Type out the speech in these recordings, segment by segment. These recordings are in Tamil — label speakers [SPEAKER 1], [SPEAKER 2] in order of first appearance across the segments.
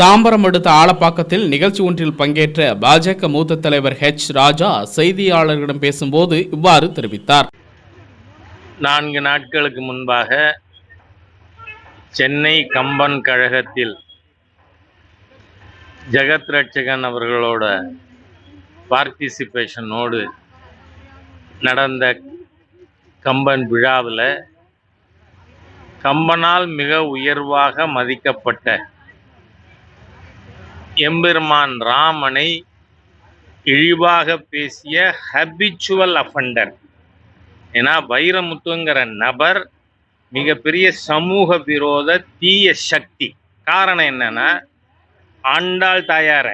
[SPEAKER 1] தாம்பரம் அடுத்த ஆலப்பாக்கத்தில் நிகழ்ச்சி ஒன்றில் பங்கேற்ற பாஜக மூத்த தலைவர் ஹெச் ராஜா செய்தியாளர்களிடம் பேசும்போது இவ்வாறு தெரிவித்தார்.
[SPEAKER 2] நான்கு நாட்களுக்கு முன்பாக சென்னை கம்பன் கழகத்தில் ஜெகத் ரட்சகன் அவர்களோட பார்ட்டிசிபேஷனோடு நடந்த கம்பன் விழாவில் கம்பனால் மிக உயர்வாக மதிக்கப்பட்ட எம்பெருமான் ராமனை இழிவாக பேசிய ஹபிச்சுவல் அஃபண்டர் ஏன்னா வைரமுத்துங்கிற நபர் மிகப்பெரிய சமூக விரோத தீய சக்தி. காரணம் என்னன்னா ஆண்டாள் தாயார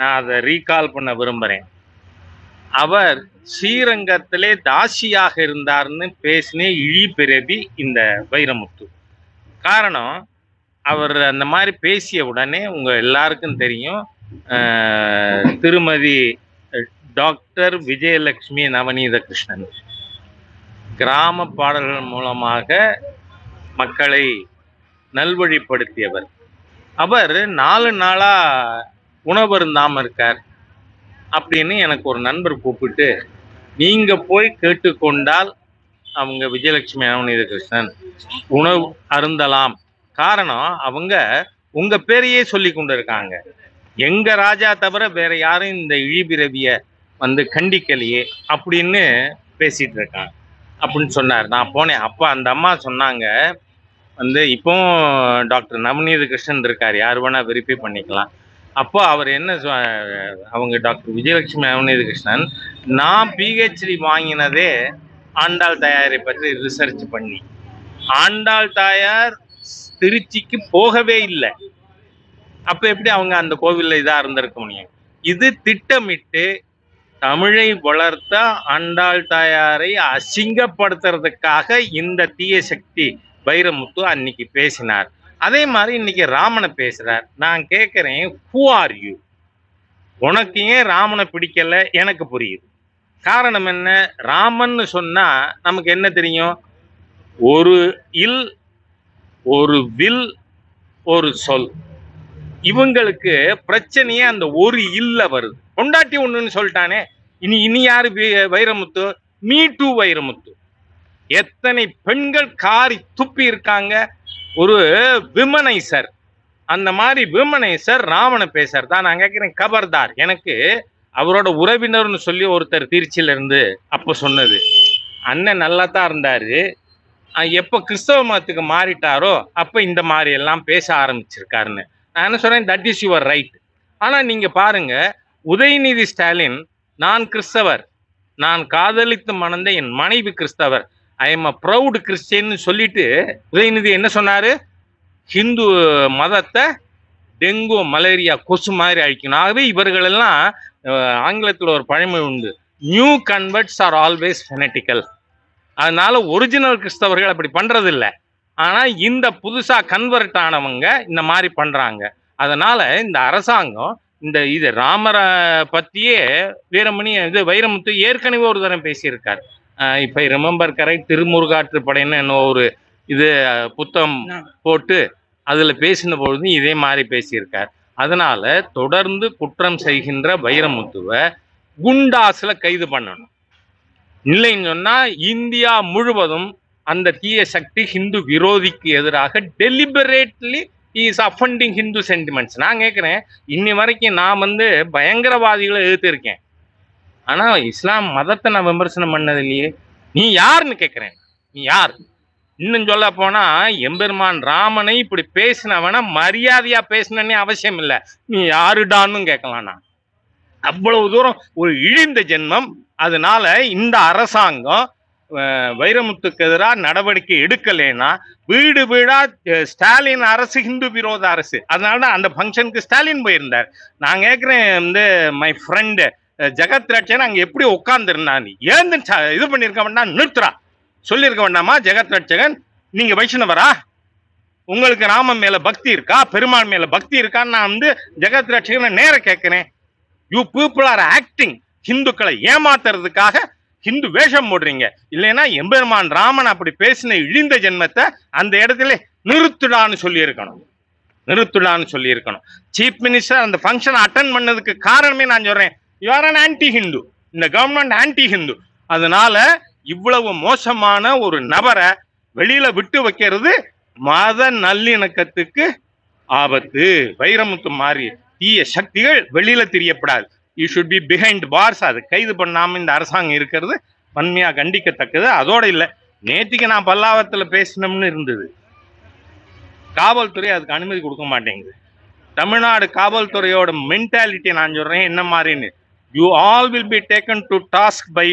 [SPEAKER 2] நான் அதை ரீகால் பண்ண விரும்புகிறேன் அவர் ஸ்ரீரங்கத்திலே தாசியாக இருந்தார்னு பேசினே இழி பிறவி இந்த வைரமுத்து. காரணம் அவர் அந்த மாதிரி பேசிய உடனே உங்க எல்லாருக்கும் தெரியும் திருமதி டாக்டர் விஜயலட்சுமி நவநீத கிருஷ்ணன் கிராம பாடல்கள் மூலமாக மக்களை நல்வழிப்படுத்தியவர். அவர் நாலு நாளா உணவருந்தாம இருக்கார் அப்படின்னு எனக்கு ஒரு நண்பர் கூப்பிட்டு நீங்க போய் கேட்டுக்கொண்டால் அவங்க விஜயலட்சுமி நவநீத கிருஷ்ணன் உணவு அருந்தலாம். காரணம் அவங்க உங்க பேரையே சொல்லி கொண்டு இருக்காங்க எங்க ராஜா தவிர வேற யாரும் இந்த இழிபிறவிய வந்து கண்டிக்கலையே அப்படின்னு பேசிட்டு இருக்காங்க அப்படின்னு சொன்னார். நான் போனேன். அப்போ அந்த அம்மா சொன்னாங்க வந்து இப்போவும் டாக்டர் நவநீத கிருஷ்ணன் இருக்கார். யார் வேணா வெரிஃபை பண்ணிக்கலாம். அப்போ அவர் என்ன சொ- அவங்க டாக்டர் விஜயலட்சுமி நவநீத கிருஷ்ணன் நான் பிஹெச்டி வாங்கினதே ஆண்டாள் தாயாரை பற்றி ரிசர்ச் பண்ணி. ஆண்டாள் தாயார் திருச்சிக்கு போகவே இல்லை. அப்ப எப்படி அவங்க அந்த கோவில்ல இதா இருந்திருக்க முடியும்? இது திட்டமிட்டு தமிழை வளர்த்த ஆண்டாள் தாயாரை அசிங்கப்படுத்துறதுக்காக இந்த தீய சக்தி வைரமுத்து அன்னைக்கு பேசினார். அதே மாதிரி இன்னைக்கு ராமனை பேசுறார். நான் கேட்குறேன் ஹூ ஆர் யூ உனக்கு ஏன் ராமனை பிடிக்கல? எனக்கு புரியுது. காரணம் என்ன? ராமன்னு சொன்னா நமக்கு என்ன தெரியும்? ஒரு இல் ஒரு வில் ஒரு சொல். இவங்களுக்கு பிரச்சனையே அந்த ஒரு இல்ல வருது. பொண்டாட்டி ஒண்ணுன்னு சொல்லிட்டானே இனி இனி யாரு வைரமுத்து? Me two Vairamuthu. எத்தனை பெண்கள் காரி துப்பி இருக்காங்க? ஒரு விமனைசர். அந்த மாதிரி விமனைசர் ராவண பேசர் தான். நான் கேட்கிறேன் கபர்தார். எனக்கு அவரோட உறவினர்னு சொல்லி ஒருத்தர் திருச்சியில இருந்து அப்ப சொன்னது. அண்ணன் நல்லா தான் இருந்தாரு. எப்போ கிறிஸ்தவ மதத்துக்கு மாறிட்டாரோ அப்போ இந்த மாதிரி எல்லாம் பேச ஆரம்பிச்சிருக்காருன்னு. நான் என்ன சொல்கிறேன் தட் இஸ் யுவர் ரைட் ஆனால் நீங்கள் பாருங்கள் உதயநிதி ஸ்டாலின் நான் கிறிஸ்தவர் நான் காதலித்து மணந்த என் மனைவி கிறிஸ்தவர் ஐ எம் அ ப்ரௌடு கிறிஸ்டின்னு சொல்லிட்டு உதயநிதி என்ன சொன்னார்? ஹிந்து மதத்தை டெங்கு மலேரியா கொசு மாதிரி அழிக்கணும். ஆகவே இவர்களெல்லாம் ஆங்கிலத்தில் ஒரு பழமொழி உண்டு. New converts are always fanatical அதனால ஒரிஜினல் கிறிஸ்தவர்கள் அப்படி பண்றது இல்ல ஆனா இந்த புதுசா கன்வெர்ட் ஆனவங்க இந்த மாதிரி பண்றாங்க. அதனால இந்த அரசாங்கம் இந்த இது ராமரை பத்தியே வீரமணி இது வைரமுத்து ஏற்கனவே ஒரு தரம் பேசியிருக்கார். இப்ப ரிமெம்பர் கரெக்ட் திருமுருகாற்று படைன்னு என்ன ஒரு இது அஹ், புத்தகம் போட்டு அதுல பேசின பொழுது இதே மாதிரி பேசியிருக்கார். அதனால தொடர்ந்து குற்றம் செய்கின்ற வைரமுத்துவை குண்டாஸ்ல கைது பண்ணணும். இல்லைன்னு சொன்னா இந்தியா முழுவதும் அந்த தீய சக்தி ஹிந்து விரோதிக்கு எதிராக deliberately is offending Hindu sentiments நான் கேட்குறேன் இன்னி வரைக்கும் நான் வந்து பயங்கரவாதிகளை எதிர்த்திருக்கேன். ஆனா இஸ்லாம் மதத்தை நான் விமர்சனம் பண்ணது இல்லையே. நீ யாருன்னு கேட்குறேன் நீ யார்? இன்னும் சொல்ல போனா எம்பெருமான் ராமனை இப்படி பேசினவன மரியாதையா பேசினே அவசியம் இல்லை. நீ யாருடான்னு கேட்கலாம் நான். அவ்வளவு தூரம் ஒரு இழிந்த ஜென்மம். அதனால இந்த அரசாங்கம் வைரமுத்துக்கு எதிராக நடவடிக்கை எடுக்கலைன்னா வீடு வீடா ஸ்டாலின் அரசு ஹிந்து விரோத அரசு. அதனால தான் அந்த ஃபங்க்ஷனுக்கு ஸ்டாலின் போயிருந்தார். நான் கேட்குறேன் வந்து மை ஃப்ரெண்டு ஜெகத் ரட்சன் அங்கே எப்படி உட்காந்துருந்தான் ஏந்து இது பண்ணியிருக்க வேண்டாம் நிறுத்துறா. சொல்லியிருக்க வேண்டாமா ஜெகத் ரட்சகன்? நீங்கள் வைஷ்ணவரா? உங்களுக்கு ராமன் மேலே பக்தி இருக்கா? பெருமாள் மேலே பக்தி இருக்கான்னு நான் வந்து ஜெகத் ரட்சகனை நேர கேட்குறேன். யூ பீப்புள் ஆர் ஆக்டிங் ஹிந்துக்களை ஏமாத்துறதுக்காக ஹிந்து வேஷம் போடுறீங்க. இல்லைன்னா எம்பெருமான் ராமன் அப்படி பேசின இழிந்த ஜென்மத்தை அந்த இடத்துல நிறுத்துடான்னு சொல்லியிருக்கணும். நிறுத்துடான்னு சொல்லியிருக்கணும். சீஃப் மினிஸ்டர் அந்த ஃபங்க்ஷன் அட்டன் பண்ணதுக்கு காரணமே நான் சொல்றேன். யூஆர் அன் ஆன்டி ஹிந்து இந்த கவர்மெண்ட் ஆன்டி ஹிந்து அதனால இவ்வளவு மோசமான ஒரு நபரை வெளியில விட்டு வைக்கிறது மத நல்லிணக்கத்துக்கு ஆபத்து. வைரமுத்து மாறி தீய சக்திகள் வெளியில தெரியப்படாது. You should be behind bars அது கைது பண்ணாமல் இந்த அரசாங்கம் இருக்கிறது. வன்மையாக கண்டிக்கத்தக்கது. அதோடு இல்லை. நேற்றுக்கு நான் பல்லாவரத்தில் பேசினோம்னு இருந்தது. காவல்துறை அதுக்கு அனுமதி கொடுக்க மாட்டேங்குது. தமிழ்நாடு காவல்துறையோட மென்டாலிட்டி நான் சொல்கிறேன் என்ன மாதிரின்னு? You all will be taken to task by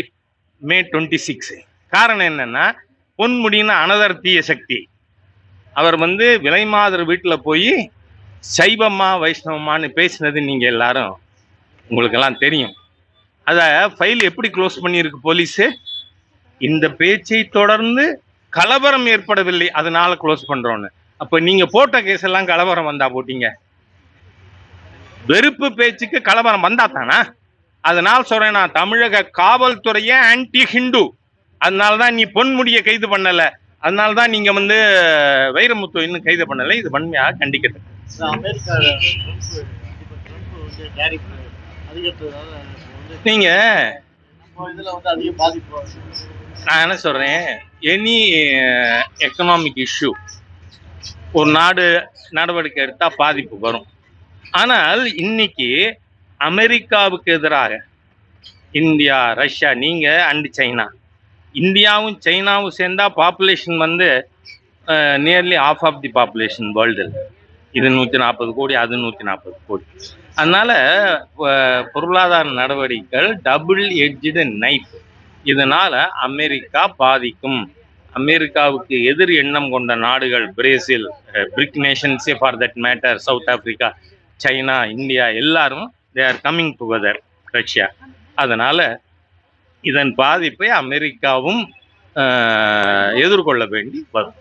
[SPEAKER 2] May twenty six காரணம் என்னென்னா பொன்முடின்னு அனதர் தீய சக்தி. அவர் வந்து விலைமாதர் வீட்டில் போய் சைவமா வைஷ்ணவம்மான்னு பேசினது நீங்கள் எல்லாரும். உங்களுக்கெல்லாம் தெரியும். அதை ஃபைல் எப்படி க்ளோஸ் பண்ணியிருக்கு போலீஸு இந்த பேச்சை தொடர்ந்து கலவரம் ஏற்படவில்லை அதனால க்ளோஸ் பண்ணுறோன்னு அப்போ நீங்க போட்ட கேஸ் எல்லாம் கலவரம் வந்தா போட்டீங்க. வெறுப்பு பேச்சுக்கு கலவரம் வந்தா தானா? அதனால சொல்றேன் நான் தமிழக காவல்துறையே ஆன்டி ஹிந்து அதனால தான் நீ பொன்முடியை கைது பண்ணல. அதனால தான் நீங்க வந்து வைரமுத்து இன்னும் கைது பண்ணல. இது வன்மையாக கண்டிக்கிறது நீங்க. நான் என்ன சொல்றேன்? எனி எக்கனாமிக் இஷ்யூ ஒரு நாடு நடவடிக்கை எடுத்தா பாதிப்பு வரும். ஆனால் இன்னைக்கு அமெரிக்காவுக்கு எதிராக இந்தியா ரஷ்யா நீங்க அண்ட் சைனா இந்தியாவும் சைனாவும் சேர்ந்தா பாப்புலேஷன் வந்து nearly half of the population world இது நூற்றி நாற்பது கோடி அது நூற்றி நாற்பது கோடி. அதனால பொருளாதார நடவடிக்கைகள் டபுள் எட்ஜு நைஃப் இதனால அமெரிக்கா பாதிக்கும். அமெரிக்காவுக்கு எதிர் எண்ணம் கொண்ட நாடுகள் Brazil BRIC நேஷன்ஸே for that matter South Africa China India எல்லாரும் they are coming together Russia அதனால இதன் பாதிப்பை அமெரிக்காவும் எதிர்கொள்ள வேண்டி வரும்.